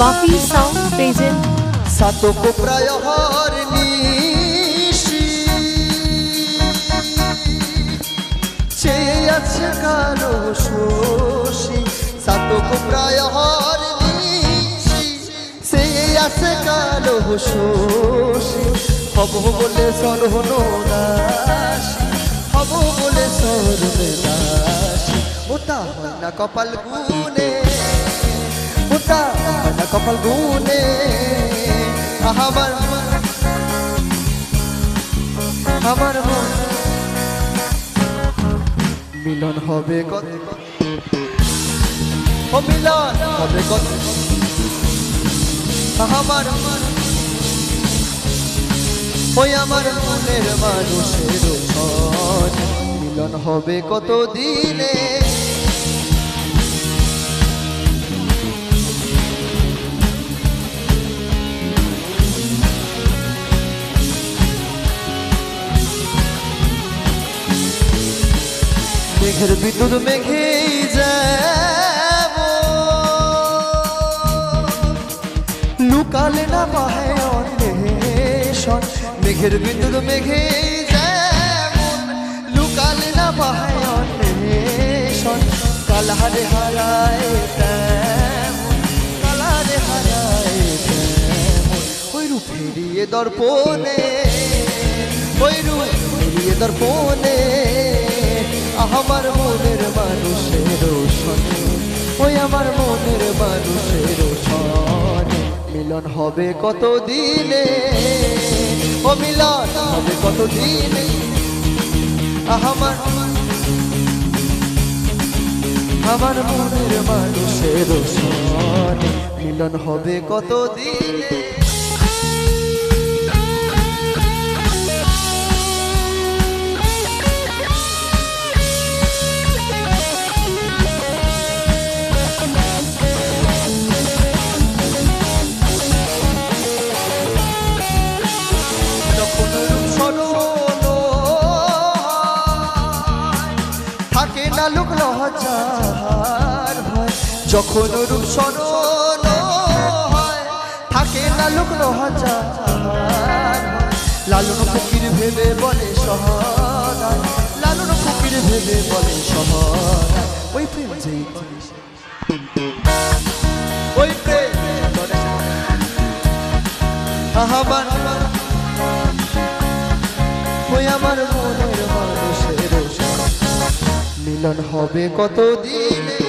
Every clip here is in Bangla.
বাপি সাউন্ড প্রেজেন্ট সাতক। প্রায় হর নিশি। চেয়ে আছে কালো শোষী। সাতক প্রায় হর নিশি। চেয়ে আছে কালো শোষী। হব বলে সরহন দাসী হব বলে সরবে দাসী ওটা হয় না কপাল গুনে কপাল গুনে। আমার আমার মিলন হবে কত? ও মিলন হবে কত? আমার ওই আমার মনের মানুষের মন মিলন হবে কত দিনে মেঘের বিদ্যুৎ মেঘে যাব। লুকালে না পাহে অন্বেষণ, মেঘের বিদ্যুৎ মেঘে যেমন লুকালে না পাহে অন্বেষণ কালারে হারায় কালারে হারায় ওই রূপ ফেরিয়ে দর্পণে, ওই রূপ ফেরিয়ে দর্পণে আমার মনের মানুষের মিলন হবে কত দিনে ও মিলন হবে কত দিনে আমার আমার মনের মানুষের মিলন হবে কত দিনে থাকে না লোক যখন রূপ সরল হয়, থাকে না লোক ভয়। লালন ফকির ভেবে বলে সহায় লালন ফকির ভেবে বলে সহায় ওই প্রেম যেই ওই প্রেম আহ্বান। ওই আমার সনে মিলন হবে কত দিনে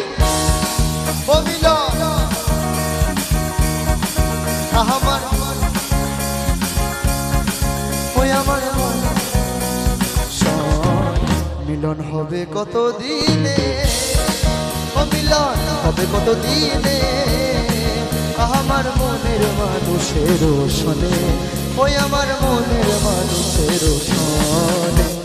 ও মিলন। আমার। আমার। মিলন হবে কত দিনে মিলন হবে কত দিনে আমার মনের মানুষের শোনে ওই আমার মনের মানুষের শোনে